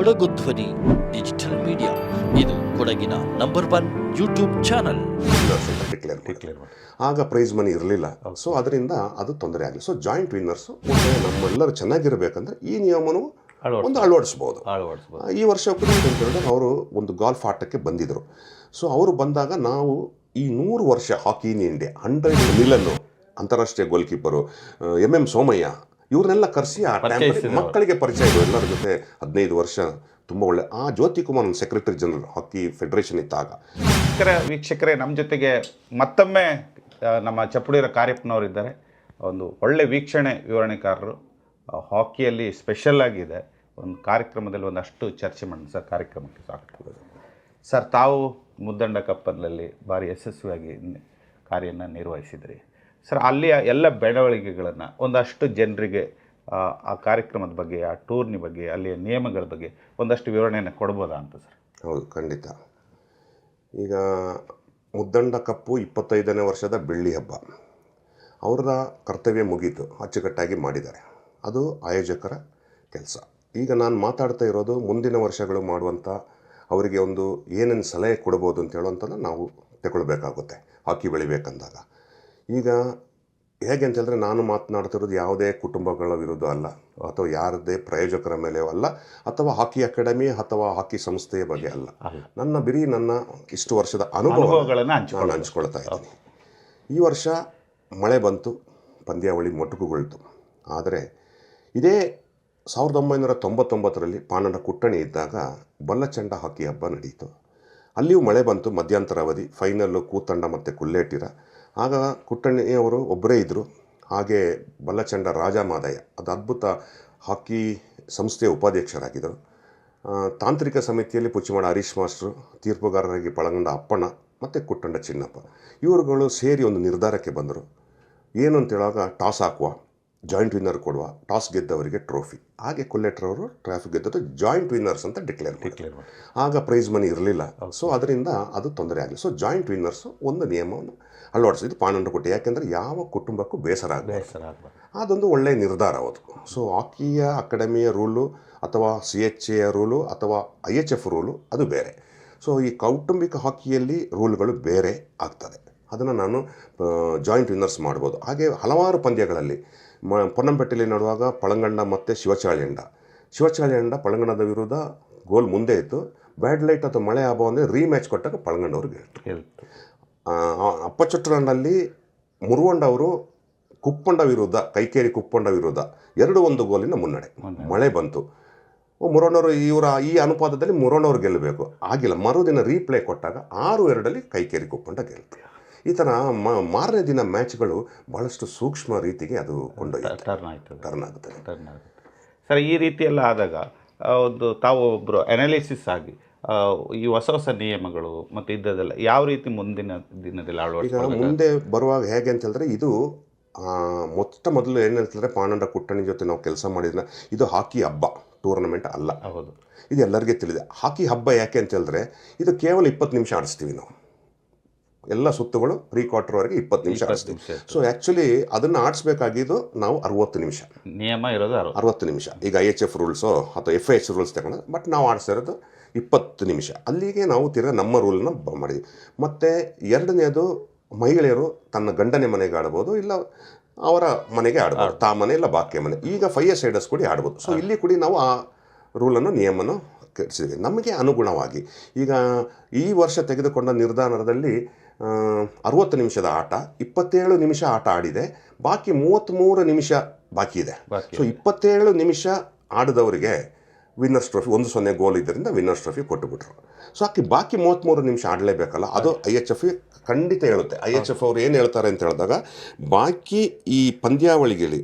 ಕೊಡಗು ಧ್ವನಿ digital media. ಇದು ಕೊಡಗಿನ number one YouTube channel. Declare declare ಆಗ ಪ್ರೈಸ್ ಮನಿ ಇರಲಿಲ್ಲ. ಸೊ ಅದರಿಂದ ಅದು ತೊಂದರೆ ಆಗಲಿ. ಸೊ ಜಾಯಿಂಟ್ ವಿನ್ನರ್ಸು ನಮ್ಮೆಲ್ಲರೂ ಚೆನ್ನಾಗಿರಬೇಕಂದ್ರೆ ಈ ನಿಯಮನೂ ಒಂದು ಅಳವಡಿಸಬಹುದು ಅಳವಡಿಸ್ಬೋದು. ಈ ವರ್ಷ ಕೂಡ ಅಂತ ಹೇಳಿದ್ರೆ ಅವರು ಒಂದು ಗಾಲ್ಫ್ ಆಟಕ್ಕೆ ಬಂದಿದ್ದರು ಸೊ ಅವರು ಬಂದಾಗ ನಾವು ಈ ನೂರು ವರ್ಷ ಹಾಕಿ ಇನ್ ಇಂಡಿಯಾ ಹಂಡ್ರೆಡ್ ಮಿಲನ್ನು ಅಂತಾರಾಷ್ಟ್ರೀಯ ಗೋಲ್ ಕೀಪರು ಎಂ ಎಂ ಸೋಮಯ್ಯ ಇವ್ರನ್ನೆಲ್ಲ ಕರೆಸಿ ಆ ಟೈಮ್ ಮಕ್ಕಳಿಗೆ ಪರಿಚಯ ಇದು ಎಲ್ಲರ ಜೊತೆ ಹದಿನೈದು ವರ್ಷ ತುಂಬ ಒಳ್ಳೆ. ಆ Jyothi Kumar secretary general hockey federation ಇದ್ದಾಗ. ವೀಕ್ಷಕರೇ ವೀಕ್ಷಕರೇ ನಮ್ಮ ಜೊತೆಗೆ ಮತ್ತೊಮ್ಮೆ ನಮ್ಮ ಚಪ್ಪುಡಿರ ಕಾರ್ಯಪ್ಪನವರಿದ್ದಾರೆ ಒಂದು ಒಳ್ಳೆ ವೀಕ್ಷಣೆ ವಿವರಣೆಕಾರರು ಹಾಕಿಯಲ್ಲಿ ಸ್ಪೆಷಲ್ ಆಗಿದೆ. ಒಂದು ಕಾರ್ಯಕ್ರಮದಲ್ಲಿ ಒಂದಷ್ಟು ಚರ್ಚೆ ಮಾಡೋಣ. ಸರ್ ಕಾರ್ಯಕ್ರಮಕ್ಕೆ ಸ್ವಾಗತ. ಸರ್ ತಾವು ಮುದ್ದಂಡ ಕಪ್ಪಲ್ಲಿ ಭಾರಿ ಯಶಸ್ವಿಯಾಗಿ ಕಾರ್ಯನ ನಿರ್ವಹಿಸಿದ್ರಿ. ಸರ್ ಅಲ್ಲಿಯ ಎಲ್ಲ ಬೆಳವಣಿಗೆಗಳನ್ನು ಒಂದಷ್ಟು ಜನರಿಗೆ ಆ, ಕಾರ್ಯಕ್ರಮದ ಬಗ್ಗೆ ಆ ಟೂರ್ನಿ ಬಗ್ಗೆ ಅಲ್ಲಿಯ ನಿಯಮಗಳ ಬಗ್ಗೆ ಒಂದಷ್ಟು ವಿವರಣೆಯನ್ನು ಕೊಡ್ಬೋದಾ ಅಂತ ಸರ್? ಹೌದು ಖಂಡಿತ. ಈಗ ಮುದ್ದಂಡ ಕಪ್ಪು ಇಪ್ಪತ್ತೈದನೇ ವರ್ಷದ ಬೆಳ್ಳಿ ಹಬ್ಬ. ಅವರ ಕರ್ತವ್ಯ ಮುಗೀತು ಅಚ್ಚುಕಟ್ಟಾಗಿ ಮಾಡಿದ್ದಾರೆ. ಅದು ಆಯೋಜಕರ ಕೆಲಸ. ಈಗ ನಾನು ಮಾತಾಡ್ತಾ ಇರೋದು ಮುಂದಿನ ವರ್ಷಗಳು ಮಾಡುವಂಥ ಅವರಿಗೆ ಒಂದು ಏನೇನು ಸಲಹೆ ಕೊಡ್ಬೋದು ಅಂತ ಹೇಳುವಂಥದ್ದು ನಾವು ತಗೊಳ್ಬೇಕಾಗುತ್ತೆ ಹಾಕಿ ಬೆಳಿಬೇಕಂದಾಗ. ಈಗ ಹೇಗೆ ಅಂತ ಹೇಳಿದ್ರೆ ನಾನು ಮಾತನಾಡ್ತಿರೋದು ಯಾವುದೇ ಕುಟುಂಬಗಳ ವಿರುದ್ಧ ಅಲ್ಲ ಅಥವಾ ಯಾರದೇ ಪ್ರಾಯೋಜಕರ ಮೇಲೆ ಅಲ್ಲ ಅಥವಾ ಹಾಕಿ ಅಕಾಡೆಮಿ ಅಥವಾ ಹಾಕಿ ಸಂಸ್ಥೆಯ ಬಗ್ಗೆ ಅಲ್ಲ. ನನ್ನ ಬಿರಿ ನನ್ನ ಇಷ್ಟು ವರ್ಷದ ಅನುಭವ ಅನುಭವಗಳನ್ನು ನಾನು ಹಂಚ್ಕೊಳ್ತಾ ಇದ್ದೀನಿ. ಈ ವರ್ಷ ಮಳೆ ಬಂತು ಪಂದ್ಯಾವಳಿ ಮೊಟಕುಗೊಳ್ತು. ಆದರೆ ಇದೇ ಸಾವಿರದ ಒಂಬೈನೂರ ತೊಂಬತ್ತೊಂಬತ್ತರಲ್ಲಿ ಪಾಂಡನ ಕುಟ್ಟಣಿ ಇದ್ದಾಗ ಬಲ್ಲಚಂಡ ಹಾಕಿ ಹಬ್ಬ ನಡೆಯಿತು ಅಲ್ಲಿಯೂ ಮಳೆ ಬಂತು ಮಧ್ಯಂತರ ಅವಧಿ ಫೈನಲ್ಲು ಕೂತಂಡ ಮತ್ತು ಕುಲ್ಲೇಟಿರ. ಆಗ ಕುಟ್ಟಣ್ಣಿಯವರು ಒಬ್ಬರೇ ಇದ್ದರು ಹಾಗೆ ಬಲ್ಲಚಂಡ ರಾಜ ಮಾದಯ್ಯ ಅದು ಅದ್ಭುತ ಹಾಕಿ ಸಂಸ್ಥೆಯ ಉಪಾಧ್ಯಕ್ಷರಾಗಿದ್ದರು. ತಾಂತ್ರಿಕ ಸಮಿತಿಯಲ್ಲಿ ಪುಚ್ಚಿಮಾಡ ಹರೀಶ್ ಮಾಸ್ಟ್ರು, ತೀರ್ಪುಗಾರರಾಗಿ ಪಳಗಂಡ ಅಪ್ಪಣ್ಣ ಮತ್ತು ಕುಟ್ಟಂಡ ಚಿನ್ನಪ್ಪ, ಇವರುಗಳು ಸೇರಿ ಒಂದು ನಿರ್ಧಾರಕ್ಕೆ ಬಂದರು. ಏನು ಅಂತ ಟಾಸ್ ಹಾಕುವ. ಜಾಯಿಂಟ್ ವಿನ್ನರ್ ಕೊಡುವ ಟಾಸ್ ಗೆದ್ದವರಿಗೆ ಟ್ರೋಫಿ ಹಾಗೆ ಕೊಲ್ಲೆಟ್ರವರು ಟ್ರಾಫಿ ಗೆದ್ದದ್ದು ಜಾಯಿಂಟ್ ವಿನ್ನರ್ಸ್ ಅಂತ ಡಿಕ್ಲೇರ್ ಡಿಕ್ಲೇರ್ ಆಗ ಪ್ರೈಸ್ ಮನಿ ಇರಲಿಲ್ಲ. ಸೊ ಅದರಿಂದ ಅದು ತೊಂದರೆ ಆಗಲಿ ಸೊ ಜಾಯಿಂಟ್ ವಿನ್ನರ್ಸು ಒಂದು ನಿಯಮವನ್ನು ಅಳವಡಿಸಿ ಇದು ಪಾಂಡಂಡ ಕೊಟ್ಟು. ಯಾಕೆಂದರೆ ಯಾವ ಕುಟುಂಬಕ್ಕೂ ಬೇಸರ ಆಗಬೇಕು ಬೇಸರ ಅದೊಂದು ಒಳ್ಳೆಯ ನಿರ್ಧಾರ ಅವತ್ತು ಸೊ ಹಾಕಿಯ ಅಕಾಡೆಮಿಯ ರೂಲು ಅಥವಾ ಸಿ ಎಚ್ ಎ ರೂಲು ಅಥವಾ ಐ ಎಚ್ ಎಫ್ ರೂಲು ಅದು ಬೇರೆ. ಸೊ ಈ ಕೌಟುಂಬಿಕ ಹಾಕಿಯಲ್ಲಿ ರೂಲ್ಗಳು ಬೇರೆ ಆಗ್ತದೆ. ಅದನ್ನು ನಾನು ಜಾಯಿಂಟ್ ವಿನ್ನರ್ಸ್ ಮಾಡ್ಬೋದು. ಹಾಗೆ ಹಲವಾರು ಪಂದ್ಯಗಳಲ್ಲಿ ಮ ಪೊನ್ನಂಪೇಟೆಯಲ್ಲಿ ನಡುವಾಗ ಪಳಂಗಂಡ ಮತ್ತು ಶಿವಚಾಳಿಯಂಡ ಶಿವಚಾಳಿಯಂಡ ಪಳಂಗಂಡದ ವಿರುದ್ಧ ಗೋಲ್ ಮುಂದೆ ಇತ್ತು. ಬ್ಯಾಡ್ ಲೈಟ್ ಅಥವಾ ಮಳೆ ಹಬ್ಬ ಅಂದರೆ ರೀಮ್ಯಾಚ್ ಕೊಟ್ಟಾಗ ಪಳಂಗಂಡವ್ರು ಗೆಲ್ತು ಹೇಳ್ತು. ಅಪ್ಪಚೊಟ್ಟರಂಡಲ್ಲಿ ಮುರುವಂಡ ಅವರು ಕುಪ್ಪಂಡ ವಿರುದ್ಧ ಕೈಕೇರಿ ಕುಪ್ಪಂಡ ವಿರುದ್ಧ ಎರಡು ಒಂದು ಗೋಲಿನ ಮುನ್ನಡೆ. ಮಳೆ ಬಂತು. ಮುರೋಣವರು ಇವರ ಈ ಅನುಪಾತದಲ್ಲಿ ಮುರೋಣವ್ರು ಗೆಲ್ಲಬೇಕು. ಆಗಿಲ್ಲ. ಮರುದಿನ ರೀಪ್ಲೇ ಕೊಟ್ಟಾಗ ಆರು ಎರಡಲ್ಲಿ ಕೈಕೇರಿ ಕುಪ್ಪಂಡ ಗೆಲ್ತು. ಈ ಥರ ಮ- ಮಾರನೇ ದಿನ ಮ್ಯಾಚ್ಗಳು ಭಾಳಷ್ಟು ಸೂಕ್ಷ್ಮ ರೀತಿಗೆ ಅದು ಕೊಂಡೊಯ್ಯುತ್ತೆ. ಟರ್ನ್ ಆಯಿತು. ಟರ್ನ್ ಆಗುತ್ತದೆ ಟರ್ನ್ ಆಗುತ್ತೆ. ಸರ್ ಈ ರೀತಿ ಎಲ್ಲ ಆದಾಗ ಒಂದು ತಾವು ಒಬ್ಬರು ಅನಾಲಿಸಿಸ್ ಆಗಿ ಈ ಹೊಸ ಹೊಸ ನಿಯಮಗಳು ಮತ್ತು ಇದ್ದದೆಲ್ಲ ಯಾವ ರೀತಿ ಮುಂದಿನ ದಿನದಲ್ಲಿ ಈಗ ಮುಂದೆ ಬರುವಾಗ ಹೇಗೆ ಅಂತ ಹೇಳಿದ್ರೆ ಇದು ಮೊತ್ತ ಮೊಟ್ಟ ಮೊದಲು ಏನು ಹೇಳ್ತಿದ್ರೆ ಪಾಂಡಂಡ ಕುಟ್ಟಣಿ ಜೊತೆ ನಾವು ಕೆಲಸ ಮಾಡಿದ್ನ ಇದು ಹಾಕಿ ಹಬ್ಬ ಟೂರ್ನಮೆಂಟ್ ಅಲ್ಲ. ಹೌದು. ಇದು ಎಲ್ಲರಿಗೂ ತಿಳಿದೆ ಹಾಕಿ ಹಬ್ಬ ಯಾಕೆ ಅಂತ ಹೇಳಿದ್ರೆ ಇದು ಕೇವಲ ಇಪ್ಪತ್ತು ನಿಮಿಷ ಆಡಿಸ್ತೀವಿ ನಾವು. ಎಲ್ಲ ಸುತ್ತುಗಳು ಪ್ರೀ ಕ್ವಾರ್ಟರ್ವರೆಗೆ ಇಪ್ಪತ್ತು ನಿಮಿಷ ಆಡಿಸ್ತೀವಿ. ಸೊ ಆ್ಯಕ್ಚುಲಿ ಅದನ್ನು ಆಡಿಸ್ಬೇಕಾಗಿದ್ದು ನಾವು ಅರವತ್ತು ನಿಮಿಷ. ನಿಯಮ ಇರೋದು ಅರು ಅರವತ್ತು ನಿಮಿಷ. ಈಗ ಐ ಎಚ್ ಎಫ್ ರೂಲ್ಸು ಅಥವಾ ಎಫ್ ಎಚ್ ರೂಲ್ಸ್ ತಗೊಂಡು ಬಟ್ ನಾವು ಆಡಿಸಿರೋದು ಇಪ್ಪತ್ತು ನಿಮಿಷ. ಅಲ್ಲಿಗೆ ನಾವು ತಿರ್ಗಾ ನಮ್ಮ ರೂಲ್ನ ಮಾಡಿದ್ವಿ. ಮತ್ತು ಎರಡನೇದು ಮಹಿಳೆಯರು ತನ್ನ ಗಂಡನೆ ಮನೆಗೆ ಆಡ್ಬೋದು ಇಲ್ಲ ಅವರ ಮನೆಗೆ ಆಡ್ಬೋದು. ತಾ ಮನೆ ಇಲ್ಲ ಬಾಕಿಯ ಮನೆ. ಈಗ ಫೈಯರ್ ಸೈಡರ್ಸ್ ಕೂಡ ಆಡ್ಬೋದು. ಸೊ ಇಲ್ಲಿ ಕೂಡ ನಾವು ಆ ರೂಲನ್ನು ನಿಯಮನ ಕೆಡಿಸಿದ್ವಿ ನಮಗೆ ಅನುಗುಣವಾಗಿ ಈಗ ಈ ವರ್ಷ ತೆಗೆದುಕೊಂಡ ನಿರ್ಧಾರದಲ್ಲಿ ಅರುವತ್ತು ನಿಮಿಷದ ಆಟ ಇಪ್ಪತ್ತೇಳು ನಿಮಿಷ ಆಟ ಆಡಿದೆ. ಬಾಕಿ ಮೂವತ್ತ್ಮೂರು ನಿಮಿಷ ಬಾಕಿ ಇದೆ. ಸೊ ಇಪ್ಪತ್ತೇಳು ನಿಮಿಷ ಆಡಿದವರಿಗೆ ವಿನ್ನರ್ಸ್ ಟ್ರೋಫಿ ಒಂದು ಸೊನ್ನೆ ಗೋಲ್ ಇದರಿಂದ ವಿನ್ನರ್ಸ್ ಟ್ರೋಫಿ ಕೊಟ್ಟುಬಿಟ್ರು. ಸೊ ಆಕೆ ಬಾಕಿ ಮೂವತ್ತ್ಮೂರು ನಿಮಿಷ ಆಡಲೇಬೇಕಲ್ಲ ಅದು ಐ ಎಚ್ ಎಫ್ ಖಂಡಿತ ಹೇಳುತ್ತೆ. ಐ ಎಚ್ ಎಫ್ ಅವ್ರು ಏನು ಹೇಳ್ತಾರೆ ಅಂತ ಹೇಳಿದಾಗ ಬಾಕಿ ಈ ಪಂದ್ಯಾವಳಿಗಳಲ್ಲಿ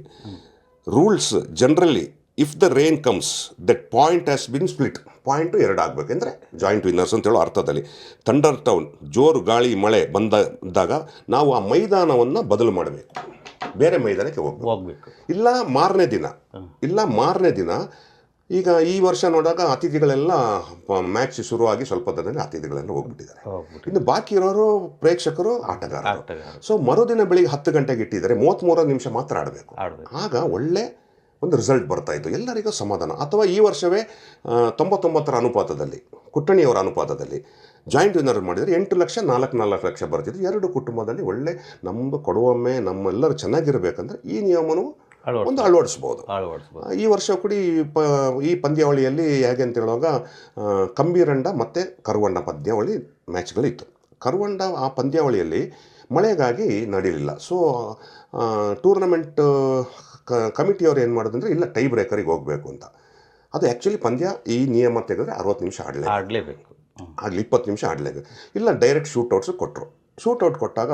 rules generally if the rain comes that point has been split point ಎರಡು ಆಗಬೇಕೆಂದರೆ ಜಾಯಿಂಟ್ ವಿನ್ನರ್ಸ್ ಅಂತ ಹೇಳೋ ಅರ್ಥದಲ್ಲಿ ಥಂಡರ್ ಟೌನ್ ಜೋರು ಗಾಳಿ ಮಳೆ ಬಂದಾಗ ನಾವು ಆ ಮೈದಾನವನ್ನು ಬದಲು ಮಾಡಬೇಕು. ಬೇರೆ ಮೈದಾನಕ್ಕೆ ಹೋಗ್ಬೇಕು. ಹೋಗ್ಬೇಕು. ಇಲ್ಲ ಮಾರನೇ ದಿನ. ಇಲ್ಲ ಮಾರನೇ ದಿನ. ಈಗ ಈ ವರ್ಷ ನೋಡಿದಾಗ ಅತಿಥಿಗಳೆಲ್ಲ ಮ್ಯಾಚ್ ಶುರುವಾಗಿ ಸ್ವಲ್ಪ ದಿನದಲ್ಲಿ ಅತಿಥಿಗಳೆಲ್ಲ ಹೋಗ್ಬಿಟ್ಟಿದ್ದಾರೆ. ಇನ್ನು ಬಾಕಿ ಇರೋರು ಪ್ರೇಕ್ಷಕರು ಆಟಗಾರರು. ಸೊ ಮರುದಿನ ಬೆಳಿಗ್ಗೆ ಹತ್ತು ಗಂಟೆಗೆ ಇಟ್ಟಿದ್ದಾರೆ. ಮೂವತ್ತ್ಮೂರು ನಿಮಿಷ ಮಾತ್ರ ಆಡ್ಬೇಕು. ಆಗ ಒಳ್ಳೆ ಒಂದು ರಿಸಲ್ಟ್ ಬರ್ತಾ ಇತ್ತು. ಎಲ್ಲರಿಗೂ ಸಮಾಧಾನ. ಅಥವಾ ಈ ವರ್ಷವೇ ತೊಂಬತ್ತೊಂಬತ್ತರ ಅನುಪಾತದಲ್ಲಿ ಕುಟ್ಟಣಿಯವರ ಅನುಪಾತದಲ್ಲಿ ಜಾಯಿಂಟ್ ವಿನ್ನರ್ ಮಾಡಿದರೆ ಎಂಟು ಲಕ್ಷ ನಾಲ್ಕು ನಾಲ್ಕು ಲಕ್ಷ ಬರ್ತಿತ್ತು. ಎರಡು ಕುಟುಂಬದಲ್ಲಿ ಒಳ್ಳೆ ನಮ್ಮ ಕೊಡುವೊಮ್ಮೆ ನಮ್ಮೆಲ್ಲರೂ ಚೆನ್ನಾಗಿರಬೇಕಂದ್ರೆ ಈ ನಿಯಮನೂ ಒಂದು ಅಳವಡಿಸ್ಬೋದು. ಅಳವಡಿಸ್ಬೋದು. ಈ ವರ್ಷ ಕೂಡ ಈ ಪ ಈ ಪಂದ್ಯಾವಳಿಯಲ್ಲಿ ಹೇಗೆ ಅಂತ ಹೇಳುವಾಗ ಕಂಬೀರಂಡ ಮತ್ತು ಕರುವಂಡ ಪಂದ್ಯಾವಳಿ ಮ್ಯಾಚ್ಗಳಿತ್ತು ಕರುವಂಡ ಆ ಪಂದ್ಯಾವಳಿಯಲ್ಲಿ ಮಳೆಗಾಗಿ ನಡೀಲಿಲ್ಲ. ಸೊ ಟೂರ್ನಮೆಂಟ್ ಕಮಿಟಿಯವ್ರು ಏನು ಮಾಡೋದಂದ್ರೆ ಇಲ್ಲ ಟೈ ಬ್ರೇಕರಿಗೆ ಹೋಗಬೇಕು ಅಂತ. ಅದು ಆ್ಯಕ್ಚುಲಿ ಪಂದ್ಯ ಈ ನಿಯಮ ತೆಗೆದ್ರೆ ಅರವತ್ತು ನಿಮಿಷ ಆಡಲೇ ಆಡಲೇಬೇಕು. ಆಗಲಿ ಇಪ್ಪತ್ತು ನಿಮಿಷ ಆಡಲೇಬೇಕು. ಇಲ್ಲ ಡೈರೆಕ್ಟ್ ಶೂಟೌಟ್ಸು ಕೊಟ್ಟರು ಶೂಟೌಟ್ ಕೊಟ್ಟಾಗ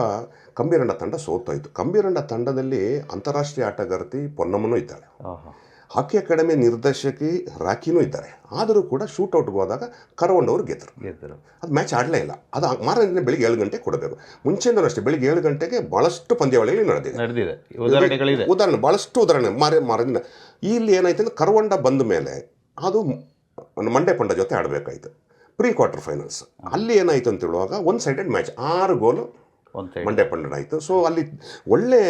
ಕಂಬೀರಂಡ ತಂಡ ಸೋತೋಯ್ತು. ಕಂಬೀರಂಡ ತಂಡದಲ್ಲಿ ಅಂತಾರಾಷ್ಟ್ರೀಯ ಆಟಗಾರ್ತಿ ಪೊನ್ನಮ್ಮನೂ ಇದ್ದಾಳೆ. ಹಾಕಿ ಅಕಾಡೆಮಿ ನಿರ್ದೇಶಕಿ ರಾಖಿನೂ ಇದ್ದಾರೆ. ಆದರೂ ಕೂಡ ಶೂಟೌಟ್ಗೆ ಹೋದಾಗ ಕರವಂಡವರು ಗೆದ್ದರು. ಗೆದ್ದರು. ಅದು ಮ್ಯಾಚ್ ಆಡಲೇ ಇಲ್ಲ. ಅದು ಮಾರನೇ ದಿನ ಬೆಳಿಗ್ಗೆ ಏಳು ಗಂಟೆಗೆ ಕೊಡಬೇಕು. ಮುಂಚೆಯಿಂದಲೂ ಅಷ್ಟೇ ಬೆಳಿಗ್ಗೆ ಏಳು ಗಂಟೆಗೆ ಭಾಳಷ್ಟು ಪಂದ್ಯಾವಳಿಗಳು ನಡೆದಿದೆ. ನಡೆದಿದೆ. ಉದಾಹರಣೆಗಳಿದೆ. ಉದಾಹರಣೆ ಭಾಳಷ್ಟು ಉದಾಹರಣೆ. ಮಾರ ಮಾರದಿನ ಇಲ್ಲಿ ಏನಾಯ್ತು ಅಂದ್ರೆ ಕರವಂಡ ಬಂದ ಮೇಲೆ ಅದು ಮಂಡ್ಯ ಪಂಡ ಜೊತೆ ಆಡಬೇಕಾಯ್ತು. ಪ್ರೀ ಕ್ವಾರ್ಟರ್ ಫೈನಲ್ಸ್ ಅಲ್ಲಿ ಏನಾಯ್ತು ಅಂತ ಹೇಳುವಾಗ ಒನ್ ಸೈಡೆಡ್ ಮ್ಯಾಚ್ ಆರು ಗೋಲು ಮಂಡ್ಯ ಪಂಡಣ ಆಯಿತು. ಸೊ ಅಲ್ಲಿ ಒಳ್ಳೆ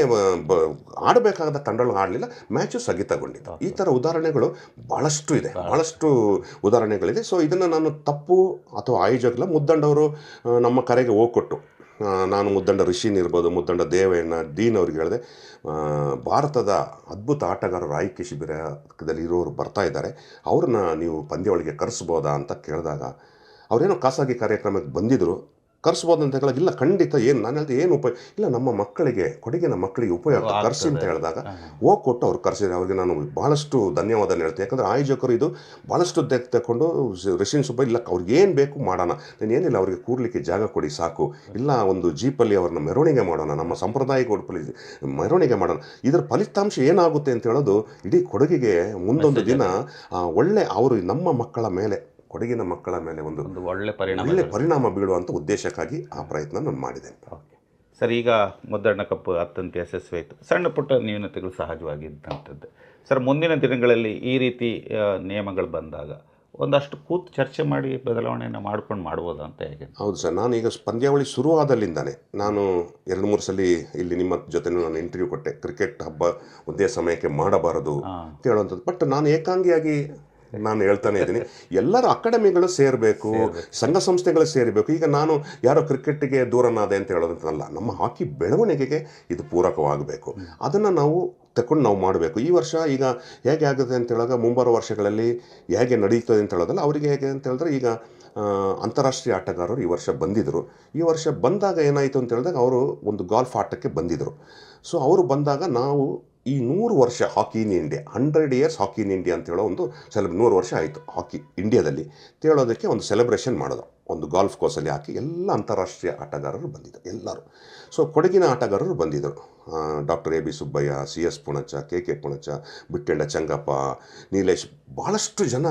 ಆಡಬೇಕಾದ ತಂಡಗಳು ಆಡಲಿಲ್ಲ. ಮ್ಯಾಚು ಸ್ಥಗಿತಗೊಂಡಿತ್ತು ಈ ಥರ ಉದಾಹರಣೆಗಳು ಭಾಳಷ್ಟು ಇದೆ. ಭಾಳಷ್ಟು ಉದಾಹರಣೆಗಳಿದೆ. ಸೊ ಇದನ್ನು ನಾನು ತಪ್ಪು ಅಥವಾ ಆಯೋಜಕಲ್ಲ ಮುದ್ದಂಡವರು ನಮ್ಮ ಕರೆಗೆ ಹೋಗ್ಕೊಟ್ಟು ನಾನು ಮುದ್ದಂಡ ರಿಷಿನ್ ಇರ್ಬೋದು ಮುದ್ದಂಡ ದೇವಯ್ಯನ ಡೀನ್ ಅವ್ರಿಗೆ ಹೇಳಿದೆ ಭಾರತದ ಅದ್ಭುತ ಆಟಗಾರರು ಆಯ್ಕೆ ಶಿಬಿರದಲ್ಲಿ ಇರೋರು ಬರ್ತಾ ಇದ್ದಾರೆ. ಅವ್ರನ್ನ ನೀವು ಪಂದ್ಯಾವಳಿಗೆ ಕರೆಸ್ಬೋದಾ ಅಂತ ಕೇಳಿದಾಗ ಅವರೇನೋ ಖಾಸಗಿ ಕಾರ್ಯಕ್ರಮಕ್ಕೆ ಬಂದಿದ್ದರು ಅಂತ ಹೇಳಿದಾಗ ಇಲ್ಲ ಖಂಡಿತ ಏನು ನಾನು ಹೇಳ್ದೆ ಏನು ಉಪಯೋಗ ಇಲ್ಲ ನಮ್ಮ ಮಕ್ಕಳಿಗೆ ಕೊಡುಗೆನ ಮಕ್ಕಳಿಗೆ ಉಪಯೋಗ ಕರ್ಸಿ ಅಂತ ಹೇಳಿದಾಗ ಹೋಗಿ ಕೊಟ್ಟು ಅವ್ರು ಕರೆಸಿದ್ರೆ ಅವ್ರಿಗೆ ನಾನು ಭಾಳಷ್ಟು ಧನ್ಯವಾದ ಹೇಳ್ತೀನಿ ಯಾಕಂದರೆ ಆಯೋಜಕರು ಇದು ಭಾಳಷ್ಟು ತೆಗ್ ತಗೊಂಡು ರಿಷಿನ್ ಸುಬ್ಬ ಇಲ್ಲ ಅವ್ರಿಗೆ ಏನು ಬೇಕು ಮಾಡೋಣ. ನಾನು ಏನಿಲ್ಲ ಅವ್ರಿಗೆ ಕೂರ್ಲಿಕ್ಕೆ ಜಾಗ ಕೊಡಿ ಸಾಕು. ಇಲ್ಲ ಒಂದು ಜೀಪಲ್ಲಿ ಅವ್ರನ್ನ ಮೆರವಣಿಗೆ ಮಾಡೋಣ ನಮ್ಮ ಸಂಪ್ರದಾಯಿಕ ಉಡುಪಲ್ಲಿ ಮೆರವಣಿಗೆ ಮಾಡೋಣ. ಇದರ ಫಲಿತಾಂಶ ಏನಾಗುತ್ತೆ ಅಂತ ಹೇಳೋದು ಇಡೀ ಕೊಡುಗೆಗೆ ಮುಂದೊಂದು ದಿನ ಒಳ್ಳೆ ಅವರು ನಮ್ಮ ಮಕ್ಕಳ ಮೇಲೆ ಕೊಡಗಿನ ಮಕ್ಕಳ ಮೇಲೆ ಒಂದು ಒಂದು ಒಳ್ಳೆ ಪರಿಣಾಮ ಒಳ್ಳೆ ಪರಿಣಾಮ ಬೀಳುವಂಥ ಉದ್ದೇಶಕ್ಕಾಗಿ ಆ ಪ್ರಯತ್ನ ನಾನು ಮಾಡಿದೆ ಓಕೆ. ಸರ್ ಈಗ ಮುದ್ದಣ್ಣ ಕಪ್ಪು ಅತ್ಯಂತ ಯಶಸ್ವಿ ಆಯಿತು. ಸಣ್ಣ ಪುಟ್ಟ ನ್ಯೂನತೆಗಳು ಸಹಜವಾಗಿದ್ದಂಥದ್ದು. ಸರ್ ಮುಂದಿನ ದಿನಗಳಲ್ಲಿ ಈ ರೀತಿ ನಿಯಮಗಳು ಬಂದಾಗ ಒಂದಷ್ಟು ಕೂತು ಚರ್ಚೆ ಮಾಡಿ ಬದಲಾವಣೆಯನ್ನು ಮಾಡ್ಕೊಂಡು ಮಾಡ್ಬೋದಾ ಅಂತ ಹೇಗೆ? ಹೌದು ಸರ್ ನಾನು ಈಗ ಪಂದ್ಯಾವಳಿ ಶುರುವಾದಲ್ಲಿಂದಾನೆ ನಾನು ಎರಡು ಮೂರು ಸಲ ಇಲ್ಲಿ ನಿಮ್ಮ ಜೊತೆ ನಾನು ಇಂಟರ್ವ್ಯೂ ಕೊಟ್ಟೆ. ಕ್ರಿಕೆಟ್ ಹಬ್ಬ ಒಂದೇ ಸಮಯಕ್ಕೆ ಮಾಡಬಾರದು ಅಂತ ಹೇಳುವಂಥದ್ದು. ಬಟ್ ನಾನು ಏಕಾಂಗಿಯಾಗಿ ನಾನು ಹೇಳ್ತಾನೆ ಇದ್ದೀನಿ. ಎಲ್ಲರೂ ಅಕಾಡೆಮಿಗಳು ಸೇರಬೇಕು ಸಂಘ ಸಂಸ್ಥೆಗಳು ಸೇರಬೇಕು. ಈಗ ನಾನು ಯಾರೋ ಕ್ರಿಕೆಟ್ಗೆ ದೂರನಾದೆ ಅಂತ ಹೇಳೋದಂತಲ್ಲ ನಮ್ಮ ಹಾಕಿ ಬೆಳವಣಿಗೆಗೆ ಇದು ಪೂರಕವಾಗಬೇಕು. ಅದನ್ನು ನಾವು ತಕೊಂಡು ನಾವು ಮಾಡಬೇಕು. ಈ ವರ್ಷ ಈಗ ಹೇಗೆ ಆಗುತ್ತೆ ಅಂತ ಹೇಳಿದಾಗ ಮುಂಬರುವ ವರ್ಷಗಳಲ್ಲಿ ಹೇಗೆ ನಡೆಯುತ್ತದೆ ಅಂತ ಹೇಳೋದಲ್ಲ ಅವರಿಗೆ ಹೇಗೆ ಅಂತ ಹೇಳಿದ್ರೆ ಈಗ ಅಂತಾರಾಷ್ಟ್ರೀಯ ಆಟಗಾರರು ಈ ವರ್ಷ ಬಂದಿದ್ದರು ಈ ವರ್ಷ ಬಂದಾಗ ಏನಾಯಿತು ಅಂತ ಹೇಳಿದಾಗ ಅವರು ಒಂದು ಗಾಲ್ಫ್ ಆಟಕ್ಕೆ ಬಂದಿದ್ದರು ಸೊ ಅವರು ಬಂದಾಗ ನಾವು ಈ ನೂರು ವರ್ಷ hockey in India hundred years hockey in India ಅಂತ ಹೇಳೋ ಒಂದು ಸೆಲೆಬ್ ನೂರು ವರ್ಷ ಆಯಿತು ಹಾಕಿ ಇಂಡಿಯಾದಲ್ಲಿ. ತೇಳೋದಕ್ಕೆ ಒಂದು ಸೆಲೆಬ್ರೇಷನ್ ಮಾಡೋದು. ಒಂದು ಗಾಲ್ಫ್ ಕೋರ್ಸಲ್ಲಿ ಹಾಕಿ ಎಲ್ಲ ಅಂತಾರಾಷ್ಟ್ರೀಯ ಆಟಗಾರರು ಬಂದಿದ್ದರು ಎಲ್ಲರೂ. ಸೊ ಕೊಡಗಿನ ಆಟಗಾರರು ಬಂದಿದ್ದರು doctor A B Subbaiah C S Punacha K K Punacha Bittenda Changappa Neelesh ಭಾಳಷ್ಟು ಜನ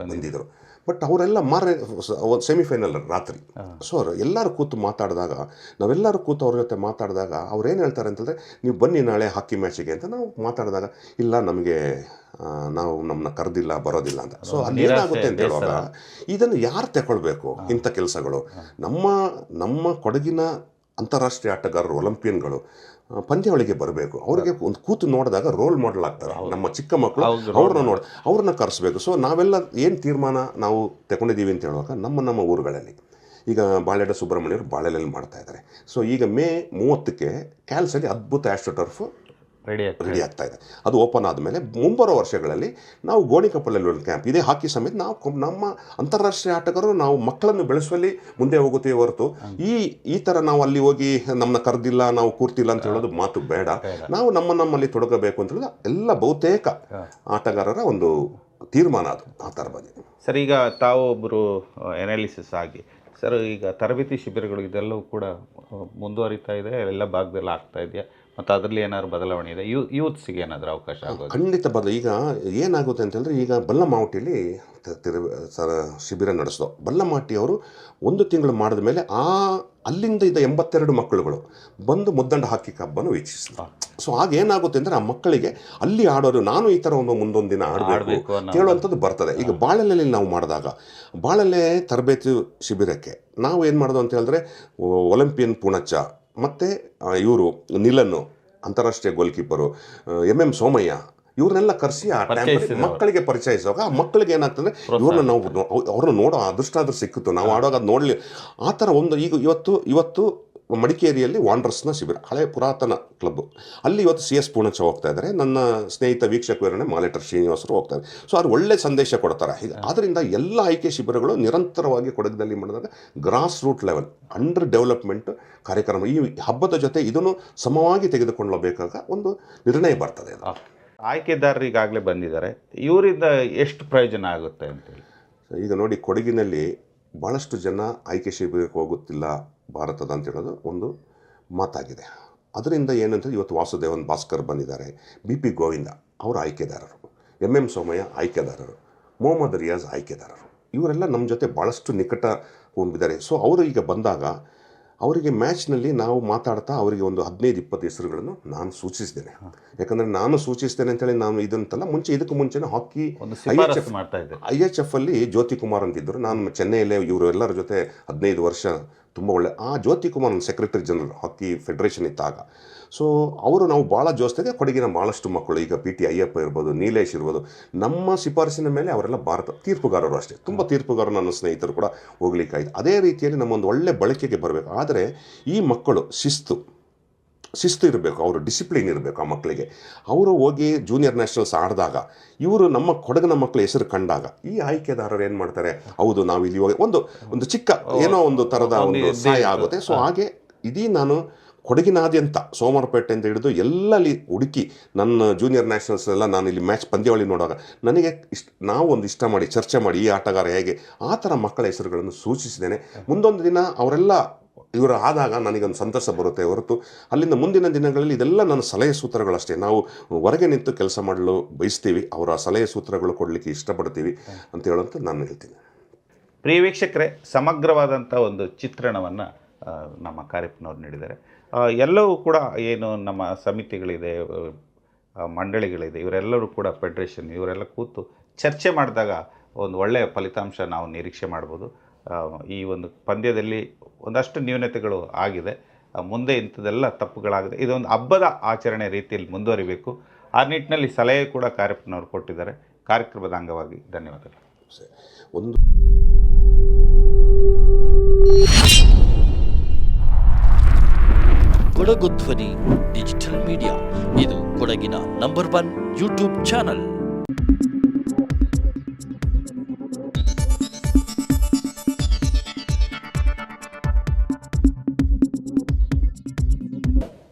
ಬಂದಿದ್ದರು ಬಟ್ ಅವರೆಲ್ಲ ಮಾರ ಒಂದು ಸೆಮಿಫೈನಲ್ ರಾತ್ರಿ. ಸೊ ಅವರು ಎಲ್ಲರೂ ಕೂತು ಮಾತಾಡಿದಾಗ ನಾವೆಲ್ಲರೂ ಕೂತು ಅವ್ರ ಜೊತೆ ಮಾತಾಡಿದಾಗ ಅವ್ರು ಏನು ಹೇಳ್ತಾರೆ ಅಂತಂದರೆ ನೀವು ಬನ್ನಿ ನಾಳೆ ಹಾಕಿ ಮ್ಯಾಚಿಗೆ ಅಂತ ನಾವು ಮಾತಾಡಿದಾಗ ಇಲ್ಲ ನಮಗೆ ನಾವು ನಮ್ಮನ್ನ ಕರೆದಿಲ್ಲ ಬರೋದಿಲ್ಲ ಅಂತ. ಸೊ ಅಲ್ಲಿ ಏನಾಗುತ್ತೆ ಅಂತ ಹೇಳುವಾಗ ಇದನ್ನು ಯಾರು ತಗೊಳ್ಬೇಕು ಇಂಥ ಕೆಲಸಗಳು? ನಮ್ಮ ನಮ್ಮ ಕೊಡಗಿನ ಅಂತಾರಾಷ್ಟ್ರೀಯ ಆಟಗಾರರು ಒಲಿಂಪಿಯನ್ಗಳು ಪಂದ್ಯಾವಳಿಗೆ ಬರಬೇಕು. ಅವರಿಗೆ ಒಂದು ಕೂತು ನೋಡಿದಾಗ ರೋಲ್ ಮಾಡೆಲ್ ಆಗ್ತಾರೆ. ನಮ್ಮ ಚಿಕ್ಕ ಮಕ್ಕಳು ಅವ್ರನ್ನ ನೋಡಿ ಅವ್ರನ್ನ ಕರೆಸ್ಬೇಕು. ಸೊ ನಾವೆಲ್ಲ ಏನು ತೀರ್ಮಾನ ನಾವು ತಗೊಂಡಿದ್ದೀವಿ ಅಂತ ಹೇಳುವಾಗ ನಮ್ಮ ನಮ್ಮ ಊರುಗಳಲ್ಲಿ. ಈಗ ಬಾಳೆಡ ಸುಬ್ರಹ್ಮಣ್ಯರು ಬಾಳೆಲಲ್ಲಿ ಮಾಡ್ತಾ ಇದ್ದಾರೆ. ಸೊ ಈಗ ಮೇ ಮೂವತ್ತಕ್ಕೆ ಕ್ಯಾಲ್ಸಲ್ಲಿ ಅದ್ಭುತ ರೆಡಿ ಆಗ್ತದೆ ರೆಡಿ ಆಗ್ತಾ ಇದೆ. ಅದು ಓಪನ್ ಆದಮೇಲೆ ಮುಂಬರೋ ವರ್ಷಗಳಲ್ಲಿ ನಾವು ಗೋಣಿಕಪ್ಪಲಲ್ಲಿ ಒಂದು ಕ್ಯಾಂಪ್ ಇದೇ. ಹಾಕಿ ಸಮೇತ ನಾವು ನಮ್ಮ ಅಂತಾರಾಷ್ಟ್ರೀಯ ಆಟಗಾರರು ನಾವು ಮಕ್ಕಳನ್ನು ಬೆಳೆಸುವಲ್ಲಿ ಮುಂದೆ ಹೋಗುತ್ತೇವೆ ಹೊರತು ಈ ಈ ಥರ ನಾವು ಅಲ್ಲಿ ಹೋಗಿ ನಮ್ಮನ್ನ ಕರೆದಿಲ್ಲ ನಾವು ಕೂರ್ತಿಲ್ಲ ಅಂತ ಹೇಳೋದು ಮಾತು ಬೇಡ. ನಾವು ನಮ್ಮ ನಮ್ಮಲ್ಲಿ ತೊಡಗಬೇಕು ಅಂತ ಹೇಳಿದ್ರೆ ಎಲ್ಲ ಬಹುತೇಕ ಆಟಗಾರರ ಒಂದು ತೀರ್ಮಾನ ಅದು ಆ ಥರ ಬಗ್ಗೆ. ಸರ್ ಈಗ ತಾವು ಒಬ್ಬರು ಎನಾಲಿಸಿಸ್ ಆಗಿ ಸರ್ ಈಗ ತರಬೇತಿ ಶಿಬಿರಗಳು ಇದೆಲ್ಲವೂ ಕೂಡ ಮುಂದುವರಿತಾ ಇದೆ ಎಲ್ಲ ಭಾಗದಲ್ಲಿ ಆಗ್ತಾ ಇದೆಯಾ? ಮತ್ತು ಅದರಲ್ಲಿ ಏನಾದ್ರು ಬದಲಾವಣೆ ಇದೆ? ಯೂ ಯೂತ್ಸಿಗೆ ಏನಾದರೂ ಅವಕಾಶ ಆಗೋದು ಖಂಡಿತ ಬದಲು ಈಗ ಏನಾಗುತ್ತೆ ಅಂತಂದರೆ ಈಗ ಬಲ್ಲಮಾವಟಿಯಲ್ಲಿ ತಿರು ಸರ ಶಿಬಿರ ನಡೆಸಿದೋ ಬಲ್ಲಮಾಟಿ ಅವರು ಒಂದು ತಿಂಗಳು ಮಾಡಿದ ಮೇಲೆ ಆ ಅಲ್ಲಿಂದ ಇದ್ದ ಎಂಬತ್ತೆರಡು ಮಕ್ಕಳುಗಳು ಬಂದು ಮುದ್ದಂಡ ಹಾಕಿ ಕಬ್ಬನ್ನು ವೀಕ್ಷಿಸಿದ್ರು. ಸೊ ಆಗ ಏನಾಗುತ್ತೆ ಅಂದರೆ ಆ ಮಕ್ಕಳಿಗೆ ಅಲ್ಲಿ ಆಡೋರು ನಾನು ಈ ಥರ ಒಂದು ಮುಂದೊಂದು ದಿನ ಆಡಬೇಕು ಕೇಳುವಂಥದ್ದು ಬರ್ತದೆ. ಈಗ ಬಾಳೆಲೆಯಲ್ಲಿ ನಾವು ಮಾಡಿದಾಗ ಬಾಳೆಲೆ ತರಬೇತಿ ಶಿಬಿರಕ್ಕೆ ನಾವು ಏನು ಮಾಡೋದು ಅಂತ ಹೇಳಿದ್ರೆ ಒಲಿಂಪಿಯನ್ ಪುಣಚ್ಚ ಮತ್ತು ಇವರು ನಿಲನ್ನು ಅಂತಾರಾಷ್ಟ್ರೀಯ goal keeper M M Somaiah ಇವ್ರನ್ನೆಲ್ಲ ಕರೆಸಿ ಆ ಟೈಮ್. ಮಕ್ಕಳಿಗೆ ಪರಿಚಯಿಸುವಾಗ ಆ ಮಕ್ಕಳಿಗೆ ಏನಾಗ್ತದೆ ಇವ್ರನ್ನ ನಾವು ಅವ್ರನ್ನ ನೋಡೋ ಅದೃಷ್ಟ ಆದ್ರೂ ಸಿಕ್ಕಿತು ನಾವು ಆಡೋವಾಗ ಅದು ನೋಡಲಿ. ಆ ಥರ ಒಂದು ಈಗ ಇವತ್ತು ಇವತ್ತು ಮಡಿಕೇರಿಯಲ್ಲಿ ವಾಂಡ್ರಸ್ನ ಶಿಬಿರ ಹಳೆ ಪುರಾತನ ಕ್ಲಬ್. ಅಲ್ಲಿ ಇವತ್ತು ಸಿ ಎಸ್ ಪೂರ್ಣಚ ಹೋಗ್ತಾ ಇದ್ದಾರೆ ನನ್ನ ಸ್ನೇಹಿತ ವೀಕ್ಷಕ ವಿವರಣೆ ಮಾಲೇಟರ್ ಶ್ರೀನಿವಾಸರು ಹೋಗ್ತಾರೆ. ಸೊ ಅವ್ರು ಒಳ್ಳೆ ಸಂದೇಶ ಕೊಡ್ತಾರೆ. ಆದ್ದರಿಂದ ಎಲ್ಲ ಆಯ್ಕೆ ಶಿಬಿರಗಳು ನಿರಂತರವಾಗಿ ಕೊಡಗಿನಲ್ಲಿ ಮಾಡಿದಾಗ grass root level under development ಕಾರ್ಯಕ್ರಮ. ಈ ಹಬ್ಬದ ಜೊತೆ ಇದನ್ನು ಸಮವಾಗಿ ತೆಗೆದುಕೊಳ್ಳಬೇಕಾಗ ಒಂದು ನಿರ್ಣಯ ಬರ್ತದೆ ಅದು. ಆಯ್ಕೆದಾರರು ಈಗಾಗಲೇ ಬಂದಿದ್ದಾರೆ. ಇವರಿಂದ ಎಷ್ಟು ಪ್ರಯೋಜನ ಆಗುತ್ತೆ ಅಂತೇಳಿ ಈಗ ನೋಡಿ ಕೊಡಗಿನಲ್ಲಿ ಭಾಳಷ್ಟು ಜನ ಆಯ್ಕೆ ಶಿಬಿರಕ್ಕೆ ಹೋಗುತ್ತಿಲ್ಲ. ಭಾರತದ ಅಂತ ಹೇಳೋದು ಒಂದು ಮಾತಾಗಿದೆ. ಅದರಿಂದ ಏನಂತ ಇವತ್ತು ವಾಸುದೇವನ್ ಭಾಸ್ಕರ್ ಬಂದಿದ್ದಾರೆ ಬಿ ಪಿ ಗೋವಿಂದ ಅವರು ಆಯ್ಕೆದಾರರು ಎಂ ಎಂ ಸೋಮಯ್ಯ ಆಯ್ಕೆದಾರರು ಮೊಹಮ್ಮದ್ ರಿಯಾಜ್ ಆಯ್ಕೆದಾರರು ಇವರೆಲ್ಲ ನಮ್ಮ ಜೊತೆ ಭಾಳಷ್ಟು ನಿಕಟ ಹೊಂದಿದ್ದಾರೆ ಸೊ ಅವರು ಈಗ ಬಂದಾಗ ಅವರಿಗೆ ಮ್ಯಾಚ್ನಲ್ಲಿ ನಾವು ಮಾತಾಡ್ತಾ ಅವರಿಗೆ ಒಂದು ಹದಿನೈದು ಇಪ್ಪತ್ತು ಹೆಸರುಗಳನ್ನು ನಾನು ಸೂಚಿಸಿದ್ದೇನೆ. ಯಾಕಂದರೆ ನಾನು ಸೂಚಿಸ್ತೇನೆ ಅಂತೇಳಿ ನಾನು ಇದಂತಲ್ಲ ಮುಂಚೆ ಇದಕ್ಕೂ ಮುಂಚೆನೇ ಹಾಕಿ ಐ ಎಚ್ ಎಫ್ ಮಾಡ್ತಾ ಇದ್ದೆ. ಐ ಎಚ್ ಎಫ್ ಅಲ್ಲಿ ಜ್ಯೋತಿ ಕುಮಾರ್ ಅಂತಿದ್ದರು. ನಾನು ಚೆನ್ನೈಯಲ್ಲೇ ಇವರು ಎಲ್ಲರ ಜೊತೆ ಹದಿನೈದು ವರ್ಷ ತುಂಬ ಒಳ್ಳೆ ಆ ಜ್ಯೋತಿ ಕುಮಾರ್ ನನ್ನ ಸೆಕ್ರೆಟರಿ ಜನರಲ್ ಹಾಕಿ ಫೆಡರೇಷನ್ ಇದ್ದಾಗ. ಸೊ ಅವರು ನಾವು ಭಾಳ ಜೋಸ್ತಿಗೆ ಕೊಡಗಿನ ಭಾಳಷ್ಟು ಮಕ್ಕಳು, ಈಗ ಪಿ ಟಿ ಅಯ್ಯಪ್ಪ ಇರ್ಬೋದು, ನೀಲೇಶ್ ಇರ್ಬೋದು, ನಮ್ಮ ಶಿಫಾರಸಿನ ಮೇಲೆ ಅವರೆಲ್ಲ ಭಾರತ, ತೀರ್ಪುಗಾರರು ಅಷ್ಟೇ. ತುಂಬ ತೀರ್ಪುಗಾರರು ನನ್ನ ಸ್ನೇಹಿತರು ಕೂಡ ಹೋಗ್ಲಿಕ್ಕಾಯಿತು. ಅದೇ ರೀತಿಯಲ್ಲಿ ನಮ್ಮೊಂದು ಒಳ್ಳೆ ಬಳಕೆಗೆ ಬರಬೇಕು. ಆದರೆ ಈ ಮಕ್ಕಳು, ಶಿಸ್ತು ಶಿಸ್ತು ಇರಬೇಕು ಅವರು ಡಿಸಿಪ್ಲಿನ್ ಇರಬೇಕು ಆ ಮಕ್ಕಳಿಗೆ ಅವರು ಹೋಗಿ ಜೂನಿಯರ್ ನ್ಯಾಷನಲ್ಸ್ ಆಡಿದಾಗ ಇವರು ನಮ್ಮ ಕೊಡಗಿನ ಮಕ್ಕಳ ಹೆಸರು ಕಂಡಾಗ ಈ ಆಯ್ಕೆದಾರರು ಏನು ಮಾಡ್ತಾರೆ? ಹೌದು ನಾವು ಇಲ್ಲಿ ಹೋಗಿ ಒಂದು ಒಂದು ಚಿಕ್ಕ ಏನೋ ಒಂದು ಥರದ ಒಂದು ಸಹಾಯ ಆಗುತ್ತೆ. ಸೊ ಹಾಗೆ ಇದೀ ನಾನು ಕೊಡಗಿನಾದ್ಯಂತ ಸೋಮವಾರಪೇಟೆಯಿಂದ ಹಿಡಿದು ಎಲ್ಲಲ್ಲಿ ಹುಡುಕಿ ನನ್ನ ಜೂನಿಯರ್ ನ್ಯಾಷನಲ್ಸ್ ಎಲ್ಲ ನಾನು ಇಲ್ಲಿ ಮ್ಯಾಚ್ ಪಂದ್ಯಾವಳಿ ನೋಡುವಾಗ ನನಗೆ ಇಷ್ಟ ನಾವು ಒಂದು ಇಷ್ಟ ಮಾಡಿ ಚರ್ಚೆ ಮಾಡಿ ಈ ಆಟಗಾರ ಹೇಗೆ ಆ ಥರ ಮಕ್ಕಳ ಹೆಸರುಗಳನ್ನು ಸೂಚಿಸಿದ್ದೇನೆ. ಮುಂದೊಂದು ದಿನ ಅವರೆಲ್ಲ ಇವರು ಆದಾಗ ನನಗೊಂದು ಸಂತಸ ಬರುತ್ತೆ. ಹೊರತು ಅಲ್ಲಿಂದ ಮುಂದಿನ ದಿನಗಳಲ್ಲಿ ಇದೆಲ್ಲ ನನ್ನ ಸಲಹೆ ಸೂತ್ರಗಳಷ್ಟೇ. ನಾವು ಹೊರಗೆ ನಿಂತು ಕೆಲಸ ಮಾಡಲು ಬಯಸ್ತೀವಿ. ಅವರ ಸಲಹೆ ಸೂತ್ರಗಳು ಕೊಡಲಿಕ್ಕೆ ಇಷ್ಟಪಡ್ತೀವಿ ಅಂತ ಹೇಳುವಂತ ನಾನು ಹೇಳ್ತೀನಿ. ಪ್ರಿಯ ವೀಕ್ಷಕರೇ ಸಮಗ್ರವಾದಂಥ ಒಂದು ಚಿತ್ರಣವನ್ನು ನಮ್ಮ ಕಾರ್ಯಪ್ಪನವ್ರು ನೀಡಿದ್ದಾರೆ. ಎಲ್ಲವೂ ಕೂಡ ಏನು ನಮ್ಮ ಸಮಿತಿಗಳಿದೆ ಮಂಡಳಿಗಳಿದೆ, ಇವರೆಲ್ಲರೂ ಕೂಡ ಫೆಡ್ರೇಷನ್ ಇವರೆಲ್ಲ ಕೂತು ಚರ್ಚೆ ಮಾಡಿದಾಗ ಒಂದು ಒಳ್ಳೆಯ ಫಲಿತಾಂಶ ನಾವು ನಿರೀಕ್ಷೆ ಮಾಡ್ಬೋದು. ಈ ಒಂದು ಪಂದ್ಯದಲ್ಲಿ ಒಂದಷ್ಟು ನ್ಯೂನತೆಗಳು ಆಗಿದೆ. ಮುಂದೆ ಇಂಥದ್ದೆಲ್ಲ ತಪ್ಪುಗಳಾಗಿದೆ. ಇದೊಂದು ಹಬ್ಬದ ಆಚರಣೆ ರೀತಿಯಲ್ಲಿ ಮುಂದುವರಿಬೇಕು. ಆ ನಿಟ್ಟಿನಲ್ಲಿ ಸಲಹೆ ಕೂಡ ಕಾರ್ಯಪ್ಪನವರು ಕೊಟ್ಟಿದ್ದಾರೆ. ಕಾರ್ಯಕ್ರಮದ ಅಂಗವಾಗಿ ಧನ್ಯವಾದಗಳು. ಒಂದು ಕೊಡಗು ಧ್ವನಿ ಡಿಜಿಟಲ್ ಮೀಡಿಯಾ. ಇದು ಕೊಡಗಿನ ನಂಬರ್ ಒನ್ ಯೂಟ್ಯೂಬ್ ಚಾನಲ್.